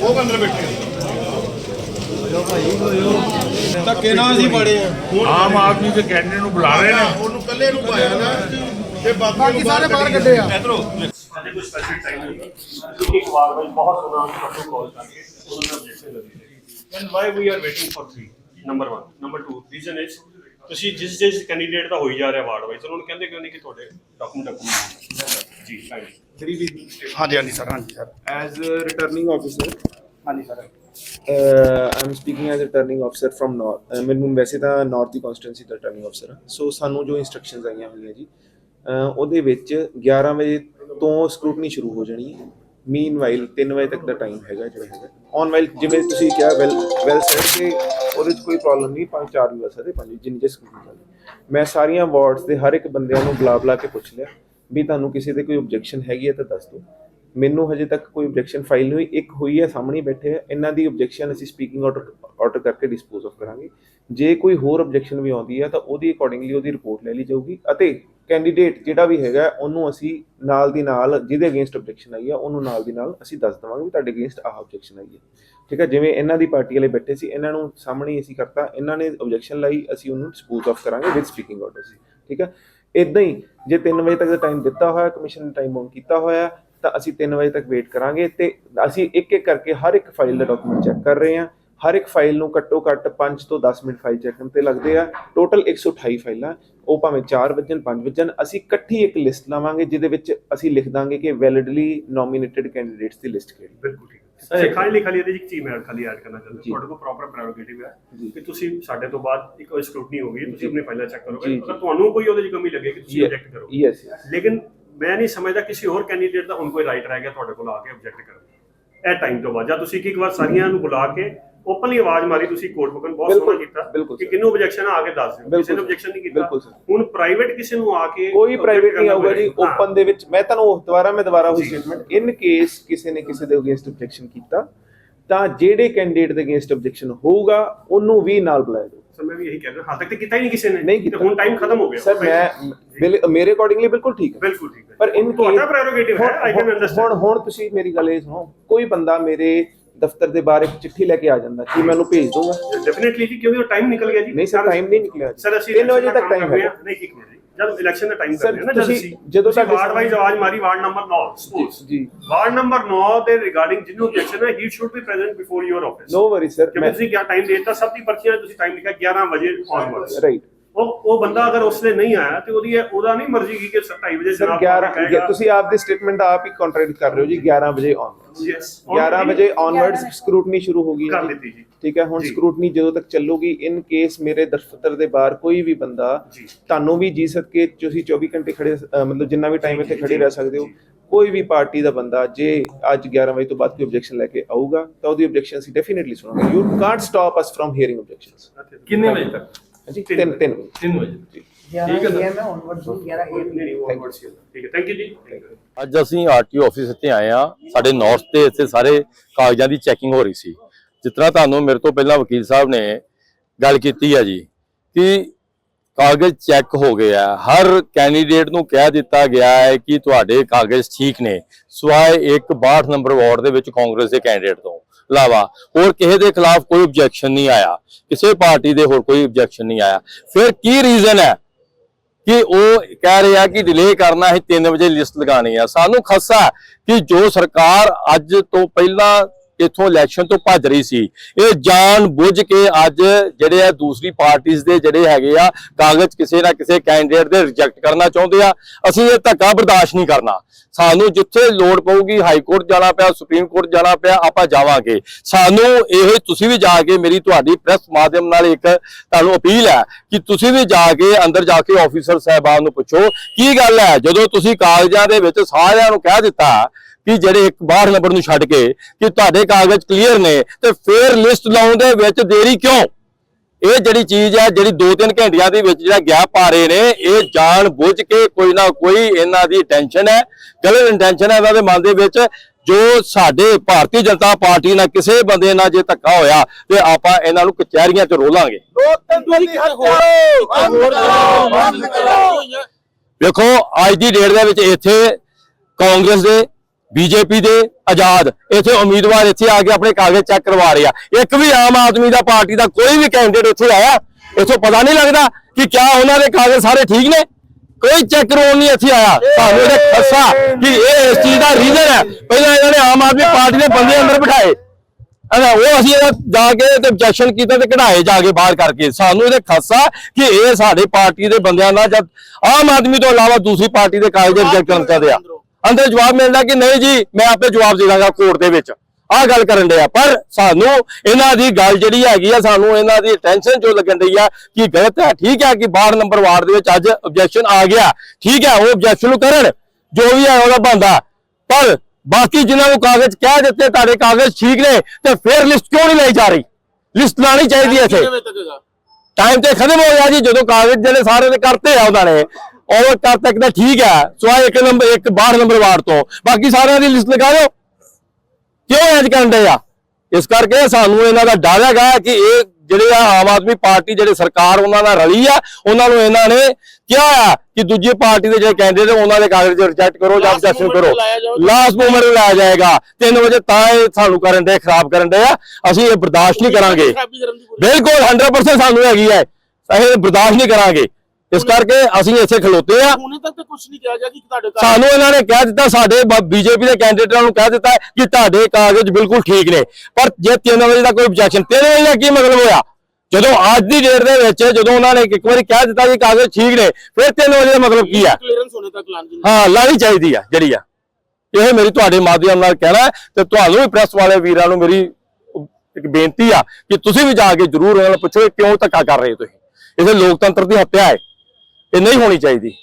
ਉਹ ਅੰਦਰ ਬੈਠੇ ਧੱਕੇ ਨਾਲ ਅਸੀਂ ਬੜੇ ਆ। ਆਮ ਆਦਮੀ ਦੇ ਕੈਂਡੀਡੇਟ ਨੂੰ ਬੁਲਾ ਰਹੇ ਨੇ। ਉਹਨੂੰ ਕੱਲੇ ਨੂੰ ਪਾਇਆ ਨਾ। ਤੇ ਬਾਕੀ ਸਾਰੇ ਬਾਹਰ ਕੱਢੇ ਆ। ਸਾਡੇ ਕੋਈ ਸਪੈਸ਼ਲ ਟਾਈਮ ਨਹੀਂ ਇੱਕ ਇੱਕ ਵਾਰ ਵਿੱਚ ਬਹੁਤ ਸੋਹਣਾ ਫੋਟੋ ਕਾਲ ਕਰਕੇ ਉਹਨਾਂ ਦਾ ਆਬਜੈਕਸ਼ਨ ਲੱਗੀ। And why we are waiting for 3 number 1 number 2 reason is ਤੁਸੀਂ ਜਿਸ ਜਿਸ ਕੈਂਡੀਡੇਟ ਦਾ ਹੋਈ ਜਾ ਰਿਹਾ ਵਾਰਡ ਵਾਈਜ਼ ਉਹਨਾਂ ਨੂੰ ਕਹਿੰਦੇ ਕਿਉਂ ਨਹੀਂ ਕਿ ਤੁਹਾਡੇ ਡਾਕੂਮੈਂਟ ਡਾਕੂਮੈਂਟ ਜੀ ਹਾਂਜੀ ਹਾਂਜੀ ਸਰ ਹਾਂਜੀ ਸਰ a returning officer? ਹਾਂਜੀ sir uh, I'm speaking as a returning officer from north uh, ਮੈਨੂੰ ਵੈਸੇ ਤਾਂ ਨਾਰਥ ਦੀ ਕਨਸਟੀਟੈਂਸੀ ਦਾ ਰਿਟਰਨਿੰਗ ਅਫਸਰ ਹਾਂ। ਸੋ ਸਾਨੂੰ ਜੋ ਇਨਸਟਰਕਸ਼ਨਸ ਆਈਆਂ ਹੋਈਆਂ ਜੀ ਉਹਦੇ ਵਿੱਚ 11 ਵਜੇ ਤੋਂ ਸਕਰੂਟਨੀ ਸ਼ੁਰੂ ਹੋ ਜਾਣੀ ਹੈ। ਮੀਨਵਾਈਲ 3 ਵਜੇ ਤੱਕ ਦਾ ਟਾਈਮ ਹੈਗਾ ਜਿਹੜਾ ਹੈਗਾ। ਔਨ ਵਾਈਲ ਜਿਵੇਂ ਤੁਸੀਂ ਕਿਹਾ ਵੈਲ ਵੈਲ ਸੈਡ ਕਿ ਉਹਦੇ ਵਿੱਚ ਕੋਈ ਪ੍ਰੋਬਲਮ ਨਹੀਂ, ਪੰਜ ਚਾਰ ਵੀ ਵਸਦੇ ਪੰਜ ਜਿੰਨੀ ਜੇ ਸਕਰੂਟਨੀ ਚੱਲਦੀ ਮੈਂ ਸਾਰੀਆਂ ਵਾਰਡਸ ਦੇ ਹਰ ਇੱਕ ਬੰਦਿਆਂ ਨੂੰ ਬੁਲਾ ਬੁਲਾ ਕੇ ਪੁੱਛ ਲਿਆ ਵੀ ਤੁਹਾਨੂੰ ਕਿਸੇ 'ਤੇ ਕੋਈ ਆਬਜੈਕਸ਼ਨ ਹੈਗੀ ਹੈ ਤਾਂ ਦੱਸ ਦਿਓ। ਮੈਨੂੰ ਹਜੇ ਤੱਕ ਕੋਈ ਆਬਜੈਕਸ਼ਨ ਫਾਈਲ ਨਹੀਂ ਹੋਈ, ਇੱਕ ਹੋਈ ਹੈ, ਸਾਹਮਣੇ ਬੈਠੇ ਆ ਇਹਨਾਂ ਦੀ ਆਬਜੈਕਸ਼ਨ ਅਸੀਂ ਸਪੀਕਿੰਗ ਆਰਡਰ ਆਰਡਰ ਕਰਕੇ ਡਿਸਪੋਜ਼ ਆਫ ਕਰਾਂਗੇ। ਜੇ ਕੋਈ ਹੋਰ ਆਬਜੈਕਸ਼ਨ ਵੀ ਆਉਂਦੀ ਹੈ, ਤਾਂ ਉਹਦੀ ਅਕੋਰਡਿੰਗਲੀ ਉਹਦੀ ਰਿਪੋਰਟ ਲੈ ਲਈ ਜਾਊਗੀ ਅਤੇ ਕੈਂਡੀਡੇਟ ਜਿਹੜਾ ਵੀ ਹੈਗਾ, ਉਹਨੂੰ ਅਸੀਂ ਨਾਲ ਦੀ ਨਾਲ ਜਿਹਦੇ ਅਗੇਂਸਟ ਆਬਜੈਕਸ਼ਨ ਆਈ ਆ, ਉਹਨੂੰ ਨਾਲ ਦੀ ਨਾਲ ਅਸੀਂ ਦੱਸ ਦੇਵਾਂਗੇ ਵੀ ਤੁਹਾਡੇ ਅਗੇਂਸਟ ਆਹ ਆਬਜੈਕਸ਼ਨ ਆਈ ਹੈ ਠੀਕ ਹੈ ਜਿਵੇਂ ਇਹਨਾਂ ਦੀ ਪਾਰਟੀ ਵਾਲੇ ਬੈਠੇ ਸੀ, ਇਹਨਾਂ ਨੂੰ ਸਾਹਮਣੇ ਅਸੀਂ ਕਰਤਾ, ਇਹਨਾਂ ਨੇ ਆਬਜੈਕਸ਼ਨ ਲਾਈ, ਅਸੀਂ ਉਹਨੂੰ ਡਿਸਪੋਜ਼ ਆਫ ਕਰਾਂਗੇ ਵਿਦ ਸਪੀਕਿੰਗ ਆਰਡਰ ਸੀ। ਠੀਕ ਹੈ ਇਦਾਂ ਹੀ ਜੇ 3 ਵਜੇ ਤੱਕ ਦਾ ਟਾਈਮ ਦਿੱਤਾ ਹੋਇਆ ਕਮਿਸ਼ਨ ਨੇ ਟਾਈਮ ਆਨ ਕੀਤਾ ਹੋਇਆ, ਤਾਂ ਅਸੀਂ 3 ਵਜੇ ਤੱਕ ਵੇਟ ਕਰਾਂਗੇ ਤੇ ਅਸੀਂ ਇੱਕ ਇੱਕ ਕਰਕੇ ਹਰ ਇੱਕ ਫਾਈਲ ਦਾ ਡਾਕੂਮੈਂਟ ਚੈੱਕ ਕਰ ਰਹੇ ਹਾਂ। ਹਰ ਇੱਕ ਫਾਈਲ ਨੂੰ ਘੱਟੋ ਘੱਟ 5 ਤੋਂ 10 ਮਿੰਟ ਫਾਈਲ ਚੈੱਕ ਕਰਨ ਤੇ ਲੱਗਦੇ ਆ। ਟੋਟਲ 128 ਫਾਈਲਾਂ ਉਹ ਭਾਵੇਂ 4 ਵਜਣ 5 ਵਜਣ ਅਸੀਂ ਇਕੱਠੀ ਇੱਕ ਲਿਸਟ ਲਾਵਾਂਗੇ ਜਿਹਦੇ ਵਿੱਚ ਅਸੀਂ ਲਿਖ ਦਾਂਗੇ ਕਿ ਵੈਲਿਡਲੀ ਨੋਮੀਨੇਟਡ ਕੈਂਡੀਡੇਟਸ ਦੀ ਲਿਸਟ ਕਿਹੜੀ। ਬਿਲਕੁਲ ਠੀਕ। ਸਰ ਖਾਲੀ ਖਾਲੀ ਇਹਦੇ ਇੱਕ ਚੀਜ਼ ਮੈਂ ਖਾਲੀ ਐਡ ਕਰਨਾ ਚਾਹੁੰਦਾ। ਤੁਹਾਡੇ ਕੋਲ ਪ੍ਰੋਪਰ ਪ੍ਰੈਰੋਗੇਟਿਵ ਹੈ। ਕਿ ਤੁਸੀਂ ਸਾਡੇ ਤੋਂ ਬਾਅਦ ਇੱਕ ਸਕ੍ਰੂਟਨੀ ਹੋ ਗਈ ਤੁਸੀਂ। ਆਪਣੀ ਫਾਈਲਾਂ ਚੈੱਕ ਕਰੋਗੇ। ਅਗਰ ਤੁਹਾਨੂੰ ਕੋਈ ਉਹਦੇ 'ਚ ਕਮੀ ਲੱਗੇ ਕਿ ਤੁਸੀਂ ਆਬਜੈਕਟ ਕਰੋਗੇ ਯੈਸ ਯੈਸ ਲੇਕਿਨ ਮੈਂ ਨਹੀਂ ਸਮਝਦਾ ਕਿਸੇ ਹੋਰ ਕੈਂਡੀਡੇਟ ਦਾ ਹੁਣ ਕੋਈ ਰਾਈਟ ਰਹਿ ਗਿਆ ਤੁਹਾਡੇ ਕੋਲ ਆ ਕੇ ਆਬਜੈਕਟ ਕਰਨ ਇਹ ਟਾਈਮ ਤੋਂ ਬਾਅਦ ਜਾਂ ਤੁਸੀਂ ਇੱਕ ਇੱਕ ਵਾਰ ਸਾਰੀਆਂ ਨੂੰ ਬੁਲਾ ਕੇ ਓਪਨਲੀ ਆਵਾਜ਼ ਮਾਰੀ ਤੁਸੀਂ ਕੋਰਟ ਬੁਕਨ ਬਹੁਤ ਸੋਹਣਾ ਕੀਤਾ। ਕਿ। ਕਿੰਨੂੰ ਆਬਜੈਕਸ਼ਨ ਆ ਕੇ ਦੱਸ ਦਿਓ। ਕਿਸੇ ਨੇ। ਆਬਜੈਕਸ਼ਨ ਨਹੀਂ ਕੀਤਾ। ਹੁਣ ਪ੍ਰਾਈਵੇਟ ਕਿਸੇ ਨੂੰ ਆ ਕੇ ਕੋਈ ਪ੍ਰਾਈਵੇਟ ਨਹੀਂ ਆਊਗਾ ਜੀ। ਓਪਨ ਦੇ ਵਿੱਚ। ਮੈਂ ਤੁਹਾਨੂੰ ਉਹ ਦੁਬਾਰਾ ਮੈਂ ਦੁਬਾਰਾ ਉਹ। ਸਟੇਟਮੈਂਟ ਇਨ ਕੇਸ ਕਿਸੇ ਨੇ ਕਿਸੇ ਦੇ ਅਗੇਂਸਟ ਆਬਜੈਕਸ਼ਨ ਕੀਤਾ ਤਾਂ ਜਿਹੜੇ ਕੈਂਡੀਡੇਟ ਦੇ ਅਗੇਂਸਟ ਆਬਜੈਕਸ਼ਨ ਹੋਊਗਾ ਉਹਨੂੰ ਵੀ ਨਾਲ ਬੁਲਾਇਆ ਜਾਊਗਾ। ਸਰ ਮੈਂ ਵੀ ਇਹੀ ਕਹਿ ਰਿਹਾ ਹਾਲ ਤੱਕ ਤੇ ਕੀਤਾ ਹੀ ਨਹੀਂ ਕਿਸੇ ਨੇ। ਨਹੀਂ ਕੀਤਾ। ਹੁਣ ਟਾਈਮ ਖਤਮ ਹੋ ਗਿਆ। ਸਰ ਮੈਂ ਮੇਰੇ ਅਕੋਰਡਿੰਗਲੀ ਬਿਲਕੁਲ ਠੀਕ ਹੈ। ਬਿਲਕੁਲ ਠੀਕ ਹੈ। ਪਰ ਇਨ ਤੁਹਾਡਾ ਪ੍ਰੈਰੋਗੇਟਿਵ ਹੈ ਆਈ ਕੈਨ ਅੰਡਰਸਟੈਂਡ ਹੁਣ ਹੁਣ ਤੁਸੀਂ ਮੇਰੀ ਗੱਲ ਇਹ ਸੁਣੋ। ਕੋਈ ਬੰਦਾ ਮੇਰੇ ਦਫ਼ਤਰ ਦੇ ਬਾਹਰ ਇੱਕ ਚਿੱਠੀ ਲੈ ਕੇ ਆ ਜਾਂਦਾ ਕੀ ਮੈਂ ਉਹਨੂੰ ਭੇਜ ਦੂੰਗਾ ਡੈਫੀਨਿਟਲੀ ਜੀ ਕਿਉਂਕਿ ਉਹ ਟਾਈਮ ਨਿਕਲ ਗਿਆ ਜੀ? ਨਹੀਂ ਸਰ ਟਾਈਮ ਨਹੀਂ ਨਿਕਲਿਆ ਜੀ। ਸਰ ਅਸੀਂ ਤਿੰਨ ਵਜੇ election ਦਾ ਤੱਕ ਟਾਈਮ ਹੈ। ਨਹੀਂ ਇੱਕ ਮਿੰਟ ਜਦ ਇਲੈਕਸ਼ਨ ਦਾ ਟਾਈਮ ਕਰ ਰਹੇ ਹਾਂ ਨਾ ਜਦ ਤੁਸੀਂ- ਅਸੀਂ ਜਦੋਂ ਤੁਹਾਡੇ ਵਾਰਡ ਵਾਈਜ਼ ਆਵਾਜ਼ ਮਾਰੀ ਵਾਰਡ ਨੰਬਰ 9 ਸਪੋਜ਼ ਜੀ ਵਾਰਡ ਨੰਬਰ 9 ਦੇ ਰਿਗਾਰਡਿੰਗ ਜਿਹਨੂੰ ਆਬਜੈਕਸ਼ਨ ਹੈ he should be present before your office no worry sir ਕਿਉਂਕਿ ਤੁਸੀਂ ਕਿਆ ਟਾਈਮ ਦੇ ਦਿੱਤਾ ਸਭ ਦੀ ਪਰਚੀਆਂ ਤੁਸੀਂ ਟਾਈਮ ਲਿਖਿਆ 11 ਵਜੇ ਆਨਵਰਡਸ ਰਾਈਟ ਉਹ ਉਹ ਬੰਦਾ ਅਗਰ ਉਸਨੇ ਨਹੀਂ ਆਇਆ ਤੇ ਉਹਦੀ ਉਹਦਾ ਨਹੀਂ ਮਰਜ਼ੀ ਕੀ ਕਿ 2:30 ਵਜੇ ਸਰ ਜਨਾਬ 11 ਕਹੇਗਾ। ਤੁਸੀਂ ਆਪ ਦੀ ਸਟੇਟਮੈਂਟ ਆਪ ਹੀ ਕੰਟਰੈਕਟ ਕਰ ਰਹੇ ਹੋ ਜੀ 11 ਵਜੇ ਆਨਵਰਡਸ Yes. 11 ਵਜੇ ਆਨਵਰਡਸ ਸਕਰੂਟਨੀ ਸ਼ੁਰੂ ਹੋ ਗਈ ਹੈ ਕਰ। ਦਿੱਤੀ ਜੀ ਠੀਕ ਹੈ ਹੁਣ। ਸਕਰੂਟਨੀ ਜਦੋਂ ਤੱਕ ਚੱਲੂਗੀ ਇਨ ਕੇਸ ਮੇਰੇ ਦਫ਼ਤਰ ਦੇ ਬਾਹਰ ਕੋਈ ਵੀ ਬੰਦਾ। ਤੁਹਾਨੂੰ ਵੀ ਜੀ ਸਕੇ ਤੁਸੀਂ 24 ਘੰਟੇ ਖੜੇ ਮਤਲਬ ਜਿੰਨਾ ਵੀ ਟਾਈਮ ਇੱਥੇ ਖੜੇ ਰਹਿ ਸਕਦੇ ਹੋ। ਕੋਈ ਵੀ ਪਾਰਟੀ ਦਾ ਬੰਦਾ ਜੇ ਅੱਜ 11 ਵਜੇ ਤੋਂ ਬਾਅਦ ਕੋਈ ਆਬਜੈਕਸ਼ਨ ਲੈ ਕੇ ਆਊਗਾ ਤਾਂ ਉਹਦੀ ਆਬਜੈਕਸ਼ਨ ਅਸੀਂ definitely ਸੁਣਾਂਗੇ you can't stop us from hearing objections ਕਿੰਨੇ ਵਜੇ ਤੱਕ ਜੀ ਤਿੰਨ 3 3 3 ਵਜੇ। 11 AM ਹੈ onwards ਤੋਂ 11 AM ਨਹੀਂ ਨਹੀਂ ਆਨਵਰਡਸ ਠੀਕ ਹੈ। ਥੈਂਕ ਯੂ ਜੀ। Thank you. ਅੱਜ ਅਸੀਂ ਆਰਟੀਓ ਆਫਿਸ ਇੱਥੇ ਆਏ ਆ ਸਾਡੇ ਨਾਰਥ ਤੇ ਇੱਥੇ ਸਾਰੇ ਕਾਗਜ਼ਾਂ ਦੀ ਚੈਕਿੰਗ ਹੋ ਰਹੀ ਸੀ। ਜਿਸ ਤਰ੍ਹਾਂ ਤੁਹਾਨੂੰ ਮੇਰੇ ਤੋਂ ਪਹਿਲਾਂ ਵਕੀਲ ਸਾਹਿਬ ਨੇ ਗੱਲ ਕੀਤੀ ਆ ਜੀ ਕਿ ਕਾਗਜ਼ ਚੈੱਕ ਹੋ ਗਏ ਆ। ਹਰ ਕੈਂਡੀਡੇਟ ਨੂੰ ਕਹਿ ਦਿੱਤਾ ਗਿਆ ਹੈ ਕਿ ਤੁਹਾਡੇ ਕਾਗਜ਼ ਠੀਕ ਨੇ। ਸਵਾਏ ਇੱਕ 62 ਨੰਬਰ ਵਾਰਡ ਦੇ ਵਿੱਚ ਕਾਂਗਰਸ ਦੇ ਕੈਂਡੀਡੇਟ ਤੋਂ। ਇਲਾਵਾ ਹੋਰ ਕਿਸੇ ਦੇ ਖਿਲਾਫ ਕੋਈ ਆਬਜੈਕਸ਼ਨ ਨਹੀਂ ਆਇਆ। ਕਿਸੇ ਪਾਰਟੀ ਦੇ ਹੋਰ ਕੋਈ ਆਬਜੈਕਸ਼ਨ ਨਹੀਂ ਆਇਆ। ਫਿਰ ਕੀ ਰੀਜ਼ਨ ਹੈ ਕਿ ਉਹ ਕਹਿ ਰਿਹਾ ਕਿ ਡਿਲੇ ਕਰਨਾ ਹੈ 3 ਵਜੇ ਲਿਸਟ ਲਗਾਣੀ ਆ। ਸਾਨੂੰ ਖਸਾ ਕਿ ਜੋ ਸਰਕਾਰ ਅੱਜ ਤੋਂ ਪਹਿਲਾਂ ਇਥੋਂ ਇਲੈਕਸ਼ਨ ਤੋਂ ਭੱਜ ਰਹੀ ਸੀ। ਇਹ ਜਾਣ ਬੁੱਝ ਕੇ ਅੱਜ ਜਿਹੜੇ ਆ ਦੂਸਰੀ ਪਾਰਟੀਆਂ ਦੇ ਜਿਹੜੇ ਹੈਗੇ ਆ ਕਾਗਜ਼ ਕਿਸੇ ਨਾ ਕਿਸੇ ਕੈਂਡੀਡੇਟ ਦੇ ਰਿਜੈਕਟ ਕਰਨਾ ਚਾਹੁੰਦੇ ਆ। ਅਸੀਂ ਇਹ ਧੱਕਾ ਬਰਦਾਸ਼ਤ ਨਹੀਂ ਕਰਨਾ। ਸਾਨੂੰ ਜਿੱਥੇ ਲੋੜ ਪਊਗੀ ਹਾਈ ਕੋਰਟ ਜਾਣਾ ਪਿਆ, ਸੁਪਰੀਮ ਕੋਰਟ ਜਾਣਾ ਪਿਆ, ਆਪਾਂ ਜਾਵਾਂਗੇ। ਸਾਨੂੰ ਇਹ ਤੁਸੀਂ ਵੀ ਜਾ ਕੇ ਮੇਰੀ ਤੁਹਾਡੀ ਪ੍ਰੈਸ ਮਾਧਿਅਮ ਨਾਲ ਇੱਕ ਤੁਹਾਨੂੰ ਅਪੀਲ ਹੈ ਕਿ ਤੁਸੀਂ ਵੀ ਜਾ ਕੇ ਅੰਦਰ ਜਾ ਕੇ ਆਫੀਸਰ ਸਾਹਿਬਾਨ ਨੂੰ ਪੁੱਛੋ, ਕੀ ਗੱਲ ਹੈ? ਜਦੋਂ ਤੁਸੀਂ ਕਾਗਜ਼ਾਂ ਦੇ ਵਿੱਚ ਸਾਰਿਆਂ ਨੂੰ ਕਹਿ ਦਿੱਤਾ ਕਿ ਜਿਹੜੇ ਇੱਕ 62 ਨੰਬਰ ਨੂੰ ਛੱਡ ਕੇ ਕਿ ਤੁਹਾਡੇ ਕਾਗਜ਼ ਕਲੀਅਰ ਨੇ ਤੇ ਫੇਰ ਲਿਸਟ ਲਾਉਣ ਦੇ ਵਿੱਚ ਦੇਰੀ ਕਿਉਂ? ਇਹ ਜਿਹੜੀ ਚੀਜ਼ ਹੈ ਜਿਹੜੀ 2-3 ਘੰਟਿਆਂ ਦੇ ਵਿੱਚ ਜਿਹੜਾ ਗੈਪ ਆ ਰਹੇ ਨੇ ਇਹ ਜਾਣ ਬੁੱਝ ਕੇ ਕੋਈ ਨਾ ਕੋਈ ਇਹਨਾਂ ਦੀ ਟੈਨਸ਼ਨ ਹੈ। ਗਲਤ ਇੰਟੈਂਸ਼ਨ ਹੈ ਇਹਨਾਂ ਦੇ ਮਨ ਦੇ ਵਿੱਚ ਜੋ ਸਾਡੇ ਭਾਰਤੀ ਜਨਤਾ ਪਾਰਟੀ ਨਾਲ ਕਿਸੇ ਬੰਦੇ ਨਾਲ ਜੇ ਧੱਕਾ ਹੋਇਆ ਤੇ ਆਪਾਂ ਇਹਨਾਂ ਨੂੰ ਕਚਹਿਰੀਆਂ 'ਚ ਰੋਲਾਂਗੇ। ਵੇਖੋ ਅੱਜ ਦੀ ਡੇਟ ਦੇ ਵਿੱਚ ਇੱਥੇ ਕਾਂਗਰਸ ਦੇ ਬੀਜੇਪੀ ਦੇ ਆਜ਼ਾਦ। ਇੱਥੇ ਉਮੀਦਵਾਰ ਇੱਥੇ ਆ ਕੇ ਆਪਣੇ ਕਾਗਜ਼ ਚੈੱਕ ਕਰਵਾ ਰਹੇ ਆ। ਇੱਕ ਵੀ ਆਮ ਆਦਮੀ ਦਾ ਪਾਰਟੀ ਦਾ ਕੋਈ ਵੀ ਕੈਂਡੀਡੇਟ ਇੱਥੇ ਆਇਆ, ਇੱਥੋਂ ਪਤਾ ਨਹੀਂ ਲੱਗਦਾ ਕਿ ਕਿਆ ਉਹਨਾਂ ਦੇ ਕਾਗਜ਼ ਸਾਰੇ ਠੀਕ ਨੇ। ਕੋਈ ਚੈੱਕ ਕਰਵਾਉਣ ਨਹੀਂ ਇੱਥੇ ਆਇਆ। ਤੁਹਾਨੂੰ ਇਹਦਾ ਖੱਸਾ ਕਿ ਇਹ ਇਸ ਚੀਜ਼ ਦਾ ਰੀਜ਼ਨ ਹੈ। ਪਹਿਲਾਂ ਇਹਨਾਂ ਨੇ ਆਮ ਆਦਮੀ ਪਾਰਟੀ ਦੇ ਬੰਦੇ ਅੰਦਰ ਬਿਠਾਏ। ਅਰੇ ਉਹ ਅਸੀਂ ਇਹਦਾ ਜਾ ਕੇ ਤੇ objection ਕੀਤਾ ਤੇ ਕਢਾਏ ਜਾ ਕੇ ਬਾਹਰ ਕਰਕੇ। ਸਾਨੂੰ ਇਹਦੇ ਖਾਸਾ ਕਿ ਇਹ ਸਾਡੇ ਪਾਰਟੀ ਦੇ ਬੰਦਿਆਂ ਨਾਲ ਜਦ ਆਮ ਆਦਮੀ ਤੋਂ ਇਲਾਵਾ ਦੂਸਰੀ ਪਾਰਟੀ ਦੇ ਕਾਗਜ਼ ਰਿਜੈਕਟ ਕਰਨ ਚਾਹਦੇ ਆ। ਅੰਦਰ ਜਵਾਬ ਮਿਲਦਾ ਕਿ ਨਹੀਂ ਜੀ ਮੈਂ ਆਪੇ ਜਵਾਬ ਦੇ ਦਾਂਗਾ ਕੋਰਟ ਦੇ ਵਿੱਚ। ਆਹ ਗੱਲ ਕਰਨ ਦੇ ਆ। ਪਰ ਸਾਨੂੰ ਇਹਨਾਂ ਦੀ ਗੱਲ ਜਿਹੜੀ ਹੈਗੀ ਆ ਸਾਨੂੰ ਇਹਨਾਂ ਦੀ ਟੈਨਸ਼ਨ ਜੋ ਲੱਗਣ ਰਹੀ ਆ ਕਿ ਗਲਤ ਹੈ। ਠੀਕ ਹੈ ਕਿ 12 ਨੰਬਰ ਵਾਰਡ ਦੇ ਵਿੱਚ ਅੱਜ objection ਆ ਗਿਆ। ਠੀਕ ਹੈ ਉਹ objection ਨੂੰ ਕਰਨ ਜੋ ਵੀ ਹੈ ਉਹਦਾ ਬੰਦਾ ਪਰ ਬਾਕੀ ਜਿਨ੍ਹਾਂ ਨੂੰ ਕਾਗਜ਼ ਕਹਿ ਦਿੱਤੇ ਤੁਹਾਡੇ ਕਾਗਜ਼ ਠੀਕ ਨੇ ਤੇ ਫਿਰ ਲਿਸਟ ਕਿਉਂ ਨਹੀਂ ਲਈ ਜਾ ਰਹੀ? ਲਿਸਟ ਲਾਣੀ ਚਾਹੀਦੀ ਹੈ ਇੱਥੇ। ਟਾਈਮ ਤੇ ਖਤਮ ਹੋ ਗਿਆ ਜੀ ਜਦੋਂ ਕਾਗਜ਼ ਜਿਹੜੇ ਸਾਰੇ ਨੇ ਕਰਤੇ ਆ ਉਹਨਾਂ ਨੇ। ਉਹ ਕਰ ਤੱਕ ਤਾਂ ਠੀਕ ਹੈ। ਸਵਾਏ ਇੱਕ ਨੰਬਰ ਇੱਕ 12 ਨੰਬਰ ਵਾਰਡ ਤੋਂ। ਬਾਕੀ ਸਾਰਿਆਂ ਦੀ ਲਿਸਟ ਲਗਾ ਦਿਓ। ਕਿਉਂ ਇੰਜ ਕਰਨ ਦੇ ਆ? ਇਸ ਕਰਕੇ ਸਾਨੂੰ ਇਹਨਾਂ ਦਾ ਡਰ ਹੈਗਾ ਕਿ ਇਹ ਜਿਹੜੇ ਆ ਆਮ ਆਦਮੀ ਪਾਰਟੀ ਜਿਹੜੇ ਸਰਕਾਰ ਉਹਨਾਂ ਨਾਲ ਰਲੀ ਆ ਉਹਨਾਂ ਨੂੰ ਇਹਨਾਂ ਨੇ ਕਿਹਾ ਕਿ ਦੂਜੀ ਪਾਰਟੀ ਦੇ ਜਿਹੜੇ ਕੈਂਡੀਡੇਟ ਉਹਨਾਂ ਦੇ ਕਾਗਜ਼ ਰਿਜੈਕਟ ਕਰੋ ਜਾਂ objection ਕਰੋ। ਲਾਸਟ ਮੂਮੈਂਟ ਲਾਇਆ ਜਾਏਗਾ। 3 ਵਜੇ ਤਾਂ ਇਹ ਸਾਨੂੰ ਕਰਨ ਦੇ ਖਰਾਬ ਕਰਨ ਦੇ ਆ। ਅਸੀਂ ਇਹ ਬਰਦਾਸ਼ਤ ਨਹੀਂ ਕਰਾਂਗੇ। ਬਿਲਕੁਲ 100% ਸਾਨੂੰ ਹੈਗੀ ਹੈ। ਅਸੀਂ ਇਹ ਬਰਦਾਸ਼ਤ ਨਹੀਂ ਕਰਾਂਗੇ। ਇਸ ਕਰਕੇ ਅਸੀਂ ਇੱਥੇ ਖਲੋਤੇ ਆ। ਹੁਣੇ ਤੱਕ ਤਾਂ ਕੁਝ ਨਹੀਂ ਕਿਹਾ ਗਿਆ ਕਿ ਤੁਹਾਡੇ ਘਰ ਸਾਨੂੰ ਇਹਨਾਂ ਨੇ ਕਹਿ ਦਿੱਤਾ ਸਾਡੇ ਬੀਜੇਪੀ ਦੇ ਕੈਂਡੀਡੇਟਾਂ ਨੂੰ ਕਹਿ ਦਿੱਤਾ ਕਿ ਤੁਹਾਡੇ ਕਾਗਜ਼ ਬਿਲਕੁਲ ਠੀਕ ਨੇ। ਪਰ ਜੇ 3 ਵਜੇ ਦਾ ਕੋਈ objection 3 ਵਜੇ ਦਾ ਕੀ ਮਤਲਬ ਹੋਇਆ? ਜਦੋਂ ਅੱਜ ਦੀ ਡੇਟ ਦੇ ਵਿੱਚ ਜਦੋਂ ਉਹਨਾਂ ਨੇ ਇੱਕ ਵਾਰੀ ਕਹਿ ਦਿੱਤਾ ਕਿ ਕਾਗਜ਼ ਠੀਕ ਨੇ ਫਿਰ 3 ਵਜੇ ਦਾ ਮਤਲਬ ਕੀ ਹੈ ਕਲੀਅਰੈਂਸ ਹੋਣੇ ਤੱਕ ਲਾਣ ਦੀ। ਹਾਂ ਲਾਣੀ ਚਾਹੀਦੀ ਆ ਜਿਹੜੀ ਆ। ਇਹ ਮੇਰੀ ਤੁਹਾਡੇ ਮਾਧਿਅਮ ਨਾਲ ਕਹਿਣਾ ਤੇ ਤੁਹਾਨੂੰ ਵੀ ਪ੍ਰੈਸ ਵਾਲੇ ਵੀਰਾਂ ਨੂੰ ਮੇਰੀ ਇੱਕ ਬੇਨਤੀ ਆ ਕਿ ਤੁਸੀਂ ਵੀ ਜਾ ਕੇ ਜਰੂਰ ਉਹਨਾਂ ਨੂੰ ਪੁੱਛੋ ਕਿਉਂ ਧੱਕਾ ਕਰ ਰਹੇ ਤੁਸੀਂ। ਇਹ ਲੋਕਤੰਤਰ ਦੀ ਹੱਤਿਆ ਹੈ। ਇਹ ਨਹੀਂ ਹੋਣੀ ਚਾਹੀਦੀ।